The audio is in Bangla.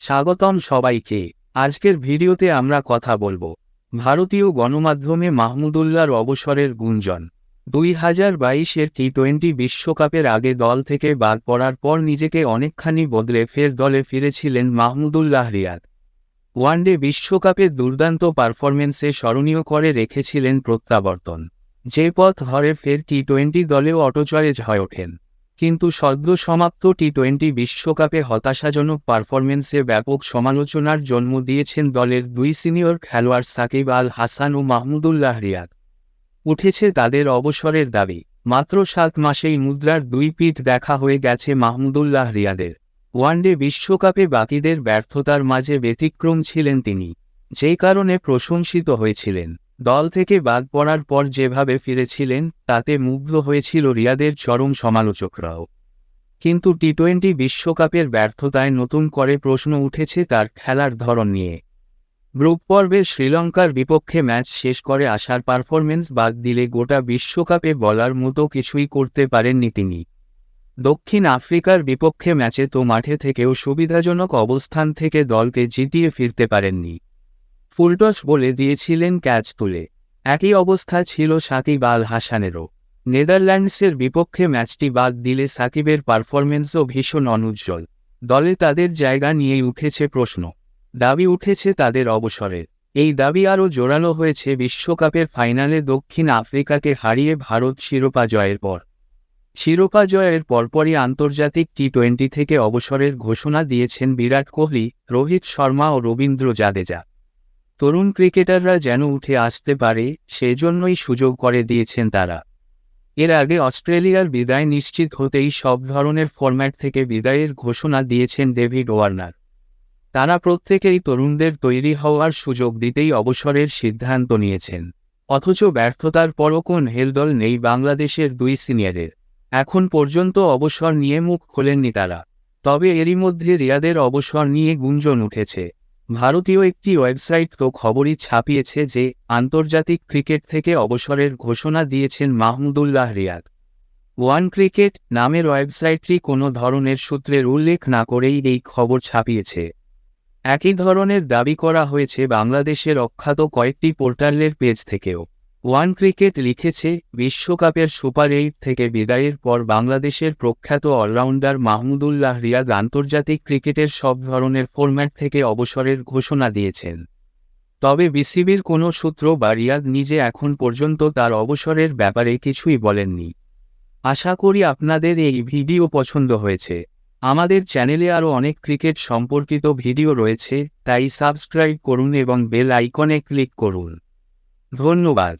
স্বাগতম সবাইকে। আজকের ভিডিওতে আমরা কথা বলব। ভারতীয় গণমাধ্যমে মাহমুদুল্লাহর অবসরের গুঞ্জন। দুই হাজার বাইশের টি টোয়েন্টি বিশ্বকাপের আগে দল থেকে বাদ পড়ার পর নিজেকে অনেকখানি বদলে ফের দলে ফিরেছিলেন মাহমুদুল্লাহ রিয়াদ। ওয়ানডে বিশ্বকাপে দুর্দান্ত পারফরমেন্সে স্মরণীয় করে রেখেছিলেন প্রত্যাবর্তন। যে পথ ধরে ফের টি টোয়েন্টি দলেও অটোচয়েজ হয়ে ওঠেন। কিন্তু সদ্য সমাপ্ত টি টোয়েন্টি বিশ্বকাপে হতাশাজনক পারফরমেন্সে ব্যাপক সমালোচনার জন্ম দিয়েছেন দলের দুই সিনিয়র খেলোয়াড় সাকিব আল হাসান ও মাহমুদুল্লাহ রিয়াদ। উঠেছে তাদের অবসরের দাবি, মাত্র সাত মাসেই মুদ্রার দুই পিঠ দেখা হয়ে গেছে মাহমুদুল্লাহ রিয়াদের। ওয়ানডে বিশ্বকাপে বাকিদের ব্যর্থতার মাঝে ব্যতিক্রম ছিলেন তিনি, যে কারণে প্রশংসিত হয়েছিলেন। দল থেকে বাদ পড়ার পর যেভাবে ফিরেছিলেন, তাতে মুগ্ধ হয়েছিল রিয়াদের চরম সমালোচকরাও। কিন্তু টি টোয়েন্টি বিশ্বকাপের ব্যর্থতায় নতুন করে প্রশ্ন উঠেছে তার খেলার ধরন নিয়ে। গ্রুপ পর্বে শ্রীলঙ্কার বিপক্ষে ম্যাচ শেষ করে আসার পারফরমেন্স বাদ দিলে গোটা বিশ্বকাপে বলার মতো কিছুই করতে পারেননি তিনি। দক্ষিণ আফ্রিকার বিপক্ষে ম্যাচে তো মাঠে থেকেও সুবিধাজনক অবস্থান থেকে দলকে জিতিয়ে ফিরতে পারেননি। ফুলটস বলে দিয়েছিলেন ক্যাচ তুলে। একই অবস্থা ছিল সাকিব আল হাসানেরও। নেদারল্যান্ডসের বিপক্ষে ম্যাচটি বাদ দিলে সাকিবের পারফরমেন্সও ভীষণ অনুজ্জ্বল। দলে তাদের জায়গা নিয়েই উঠেছে প্রশ্ন। দাবি উঠেছে তাদের অবসরের এই দাবি আরও জোরালো হয়েছে বিশ্বকাপের ফাইনালে দক্ষিণ আফ্রিকাকে হারিয়ে ভারত শিরোপা জয়ের পর। শিরোপা জয়ের পরপরই আন্তর্জাতিক টি টোয়েন্টি থেকে অবসরের ঘোষণা দিয়েছেন বিরাট কোহলি, রোহিত শর্মা ও রবীন্দ্র জাদেজা। তরুণ ক্রিকেটাররা যেন উঠে আসতে পারে, সেজন্যই সুযোগ করে দিয়েছেন তারা। এর আগে অস্ট্রেলিয়ার বিদায় নিশ্চিত হতেই সব ধরনের ফরম্যাট থেকে বিদায়ের ঘোষণা দিয়েছেন ডেভিড ওয়ার্নার। তারা প্রত্যেকেই তরুণদের তৈরি হওয়ার সুযোগ দিতেই অবসরের সিদ্ধান্ত নিয়েছেন। অথচ ব্যর্থতার পরও কোন হেলদল নেই বাংলাদেশের দুই সিনিয়রের। এখন পর্যন্ত অবসর নিয়ে মুখ খোলেননি তারা। তবে এরই মধ্যে রিয়াদের অবসর নিয়ে গুঞ্জন উঠেছে। ভারতীয় একটি ওয়েবসাইট তো খবরই ছাপিয়েছে যে, আন্তর্জাতিক ক্রিকেট থেকে অবসরের ঘোষণা দিয়েছেন মাহমুদুল্লাহ রিয়াদ। ওয়ান ক্রিকেট নামের ওয়েবসাইটটি কোনো ধরনের সূত্রের উল্লেখ না করেই এই খবর ছাপিয়েছে। একই ধরনের দাবি করা হয়েছে বাংলাদেশের অখ্যাত কয়েকটি পোর্টালের পেজ থেকেও। ওয়ান ক্রিকেট লিখেছে, বিশ্বকাপের সুপার এইট থেকে বিদায়ের পর বাংলাদেশের প্রখ্যাত অলরাউন্ডার মাহমুদুল্লাহ রিয়াদ আন্তর্জাতিক ক্রিকেটের সব ধরনের ফরম্যাট থেকে অবসরের ঘোষণা দিয়েছেন। তবে বিসিবির কোনো সূত্র বা রিয়াদ নিজে এখন পর্যন্ত তার অবসরের ব্যাপারে কিছুই বলেননি। আশা করি আপনাদের এই ভিডিও পছন্দ হয়েছে। আমাদের চ্যানেলে আরও অনেক ক্রিকেট সম্পর্কিত ভিডিও রয়েছে, তাই সাবস্ক্রাইব করুন এবং বেল আইকনে ক্লিক করুন। ধন্যবাদ।